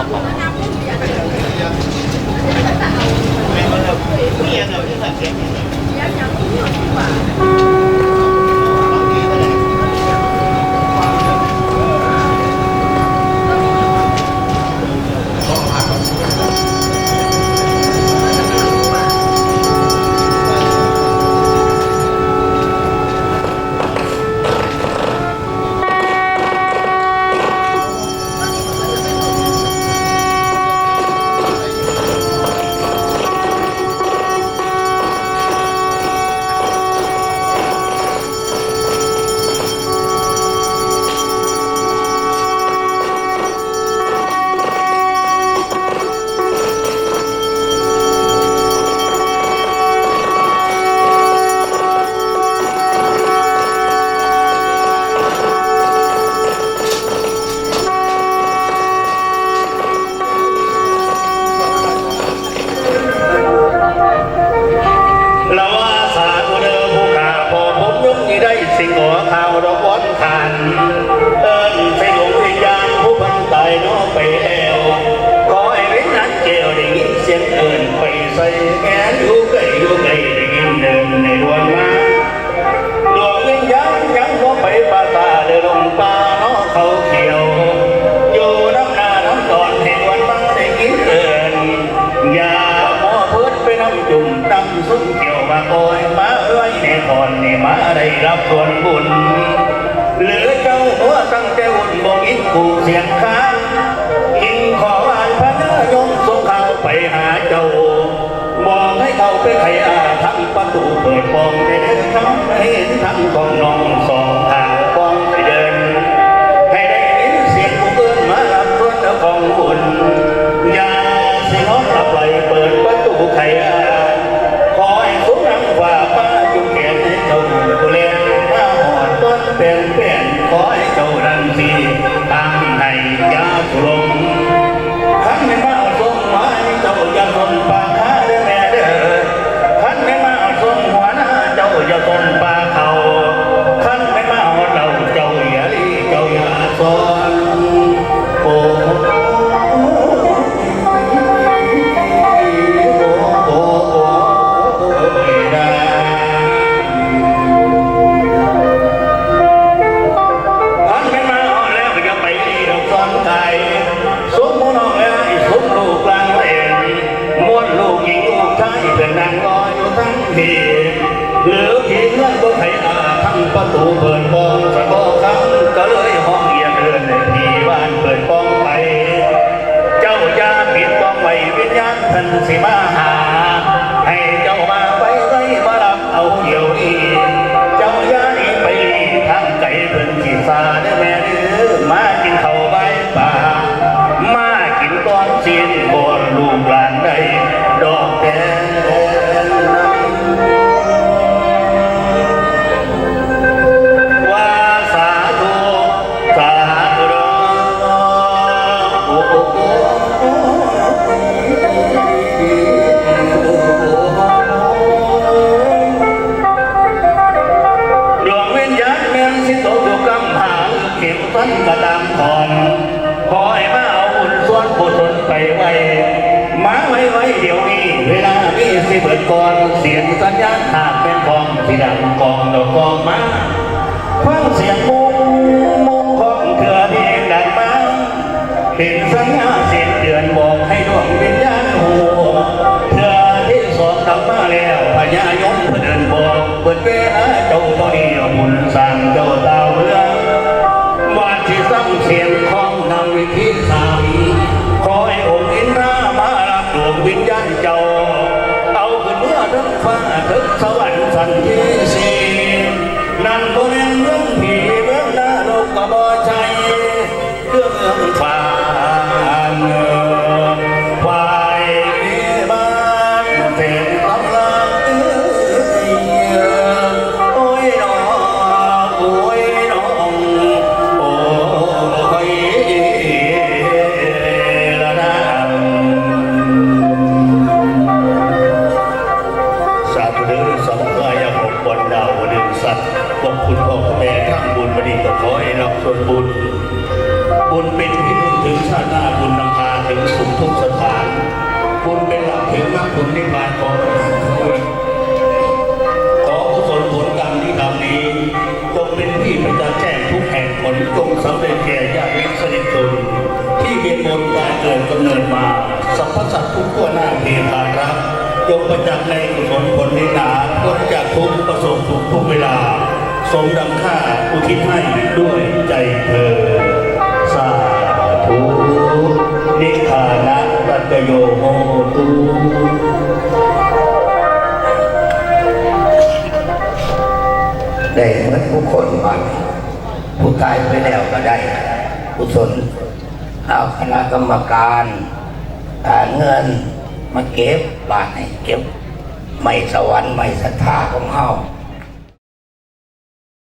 ครับผมไม่ว่าเราเมียเราที่แบบเนี้ย ขาดเนื้อผู้ขาบอผมยุ่งยี่ได้สิ่งหัวข่าวรบวันขันเอิ้นไปหลงที่ยางผู้พันตาน้อไปเอวขอใอ้ริ้นนั้นเจียวได้ยินเสียงเอิ้นไปใสู่เสียงค้างอิงขอวานพระนยมทรงข้าไปหาเจ้ามองให้เขาไปไขอาทั้งประตูเปิดมองเด้ทั้งเห็นทั้งกองน้องสองทางกองเดิน ให้ได้ยินเสียงผู้เอื้อนมารับรถของคุณอย่าสิน้องรับไปเปิดประตูไขอา ท่นสิมาหา ให้เจ้ามาไปไว้มารับเอาเดี๋ยวนี้ ฟันกระดามถอนขอให้มาเอาบุญส่วนบุญสนไปไว้มาไว้ไว้เดี๋ยวนี้ เวลามีสิเบิดก่อนเสียงสัญญาณหากเป็นกองที่ดังกองดอกกองมา จงสำเร็จแก่ญาติตรสนิทชนที่เมีบุญการเกิดกำเนิดมาสัพพสัตว์ทุกตัวหน้าเทพารักยกประจักษ์ในกุศลผลนิหนาพ้นจากทุกประสบทุกทุกเวลา สมดังค่าอุทิศให้ด้วยใจเธอ สาธุนิคานะรัตโยโหตุได้เมือนผู้คนมา ตายไปแล้วก็ได้ผู้สนเอาคณะกรรมการตาเงินมาเก็บบาทให้เก็บ ไม่สวรรค์ไม่ศรัทธาของเฮา